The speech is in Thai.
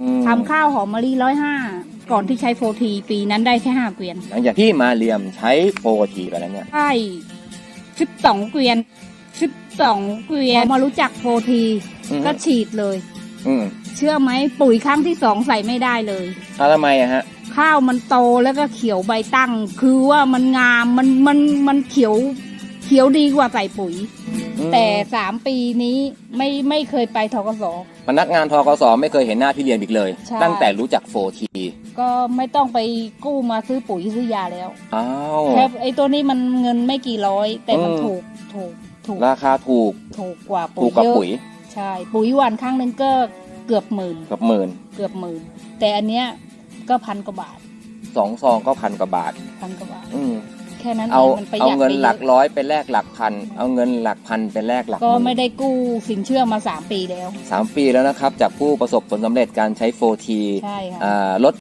อืมทำข้าวหอมมะลิร้อยห้าก่อนที่ใช้โฟทีปีนั้นได้แค่ห้าเกวียน หลังจากที่มาเรียมใช้โปรทีไปแล้วเนี่ยใช่สิบสองเกวียนสิบสองเกวียนพอมารู้จักโฟทีอืมก็ฉีดเลยอืมเชื่อไหมปุ๋ยครั้งที่สองใส่ไม่ได้เลยอะทำไมอะฮะ ข้าวมันโตแล้วก็เขียวใบตั้ง คือว่ามันงามมันมันมันเขียวเขียวดีกว่าใส่ปุ๋ยอืม แต่สามปีนี้ไม่ไม่เคยไปทกสพนักงานทกสไม่เคยเห็นหน้าพี่เรียมอีกเลย ใช่ ตั้งแต่รู้จักโฟทีก็ไม่ต้องไปกู้มาซื้อปุ๋ยซื้อยาแล้วอ้าว แค่ไอ้ตัวนี้มันเงินไม่กี่ร้อย แต่มันอืม ถูกถูกถูกราคาถูกถูกกว่าถูปุ๋กยกับเยอะปุ๋ยใช่ ปุ๋ยหวานครั้งหนึ่งก็เกือบหมื่น เกับหมื่นเกือบหมื่นแต่อันเนี้ยก็พันกว่าบาทสองซองก็พันกว่าบาท พันกว่าบาท อืมแค่นั้นเอางมันประหเอายัดเงินไปหลักเยอะร้อยไปแลกหลักพัน เอาเงินหลักพันไปแลกหลักหก็มื่น ไม่ได้กู้สินเชื่อมาสามปีแล้วสามปีแล้วนะครับ จากผู้ประสบผลสำเร็จการใช้โฟทีใช่ค่ะ อ่าลด